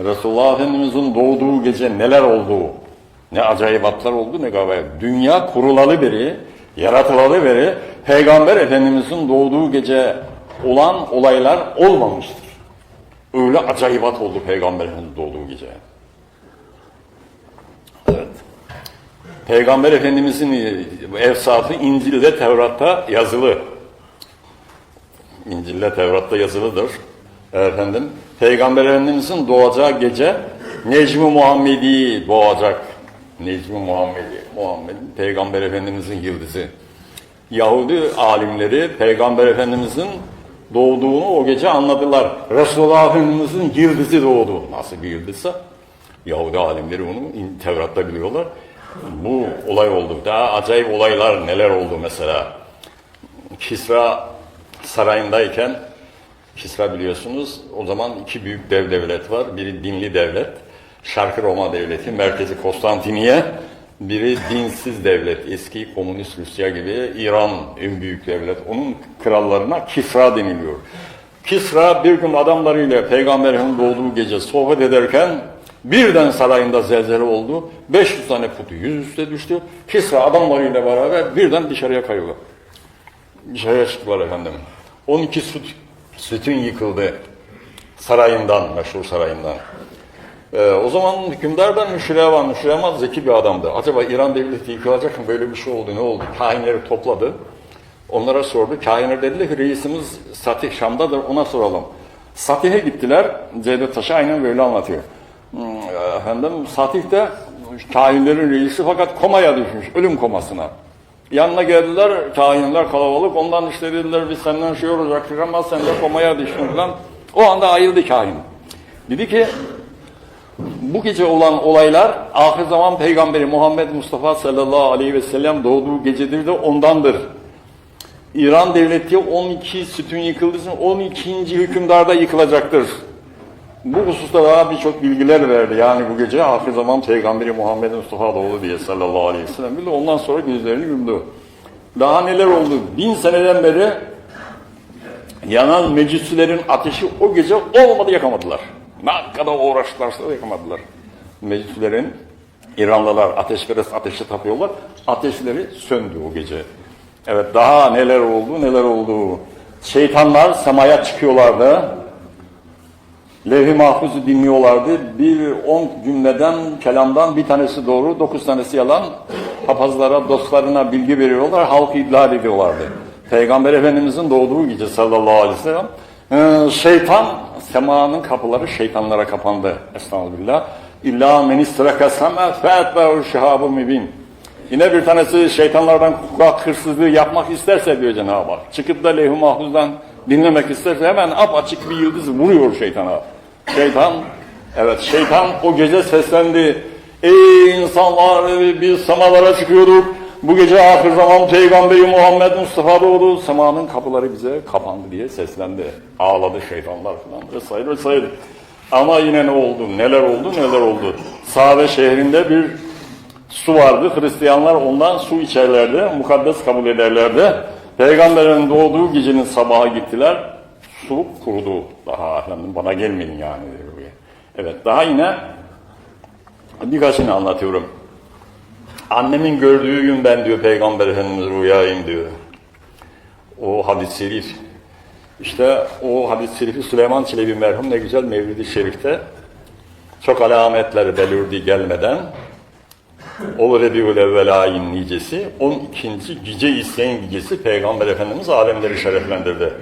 Resulullah Efendimiz'in doğduğu gece neler oldu? Ne acayibatlar oldu ne gayet. Dünya kurulalı beri, yaratılalı beri Peygamber Efendimiz'in doğduğu gece olan olaylar olmamıştır. Öyle acayibat oldu Peygamber Efendimiz'in doğduğu gece. Evet. Peygamber Efendimiz'in efsafı İncil'de Tevrat'ta yazılı. İncil'de Tevrat'ta yazılıdır. Efendim, Peygamber Efendimiz'in doğacağı gece Necmi Muhammedi doğacak. Necmi Muhammedi, Muhammed Peygamber Efendimiz'in yıldızı. Yahudi alimleri Peygamber Efendimiz'in doğduğunu o gece anladılar. Resulullah Efendimiz'in yıldızı doğdu. Nasıl bir yıldızsa Yahudi alimleri onu Tevrat'ta biliyorlar. Bu olay oldu. Daha acayip olaylar neler oldu mesela. Kisra sarayındayken Kisra biliyorsunuz o zaman iki büyük dev devlet var. Biri dinli devlet, Şarkı Roma devleti, merkezi Konstantiniye. Biri dinsiz devlet, eski komünist Rusya gibi İran en büyük devlet. Onun krallarına Kisra deniliyor. Kisra bir gün adamlarıyla Peygamberin doğduğu gece sohbet ederken birden sarayında zelzele oldu. 500 tane putu yüz üste düştü. Kisra adamlarıyla beraber birden dışarıya kayıyorlar. Dışarıya çıktılar efendim. 12 süt, sütün yıkıldı sarayından, meşhur sarayından. Ee, o zaman hükümdardan Müşrevan, Müşrevan zeki bir adamdı. Acaba İran devleti yıkılacak mı? Böyle bir şey oldu, ne oldu? Kahinleri topladı. Onlara sordu. Kahinler dediler ki reisimiz Satih Şam'dadır, ona soralım. Satih'e gittiler. Cevdet Taşı aynen böyle anlatıyor. Hmm, Efendim Satih de kahinlerin reisi fakat komaya düşmüş, ölüm komasına. Yanına geldiler, kahinler kalabalık. Ondan işte biz senden şey olacaktık ama sen de komaya düştün falan. O anda ayrıldı kahin. Dedi ki bu gece olan olaylar ahir zaman peygamberi Muhammed Mustafa sallallahu aleyhi ve sellem doğduğu gecedir de ondandır. İran devleti 12 sütun yıkıldığı için 12. hükümdarda yıkılacaktır. Bu hususta daha birçok bilgiler verdi. Yani bu gece ahir zaman peygamberi Muhammed Mustafa doğdu diye sallallahu aleyhi ve sellem. Bir de ondan sonra gözlerini yumdu. Daha neler oldu? Bin seneden beri yanan meclislerin ateşi o gece olmadı yakamadılar. Ne kadar uğraştılarsa yakamadılar. Meclislerin İranlılar ateşperest ateşe tapıyorlar. Ateşleri söndü o gece. Evet daha neler oldu neler oldu. Şeytanlar semaya çıkıyorlardı. Levh-i Mahfuz'u dinliyorlardı. Bir on cümleden, kelamdan bir tanesi doğru, dokuz tanesi yalan. Papazlara, dostlarına bilgi veriyorlar, halkı idlah ediyorlardı. Peygamber Efendimizin doğduğu gece sallallahu aleyhi ve sellem, e, şeytan, semanın kapıları şeytanlara kapandı. Estağfirullah. İlla men istiraka sema fe'etbehu şihabun mübin. Yine bir tanesi şeytanlardan kulak hırsızlığı yapmak isterse diyor Cenab-ı Hak. Çıkıp da levh-i mahfuzdan dinlemek isterse hemen apaçık bir yıldız vuruyor şeytana. Şeytan, evet şeytan o gece seslendi. Ey insanlar biz semalara çıkıyorduk. Bu gece ahir zaman Peygamberi Muhammed Mustafa doğdu. Semanın kapıları bize kapandı diye seslendi. Ağladı şeytanlar falan vesaire vesaire. Ama yine ne oldu? Neler oldu? Neler oldu? Sahabe şehrinde bir su vardı. Hristiyanlar ondan su içerlerdi. Mukaddes kabul ederlerdi. Peygamberin doğduğu gecenin sabaha gittiler. Su kurudu. Daha efendim bana gelmeyin yani diyor. Evet daha yine birkaçını anlatıyorum. Annemin gördüğü gün ben diyor Peygamber Efendimiz rüyayım diyor. O hadis-i şerif. İşte o hadis-i şerifi Süleyman Çelebi merhum ne güzel Mevlid-i Şerif'te çok alametler belirdi gelmeden o Rebiül Evvel ayın nicesi 12. gece isyan gecesi Peygamber Efendimiz alemleri şereflendirdi.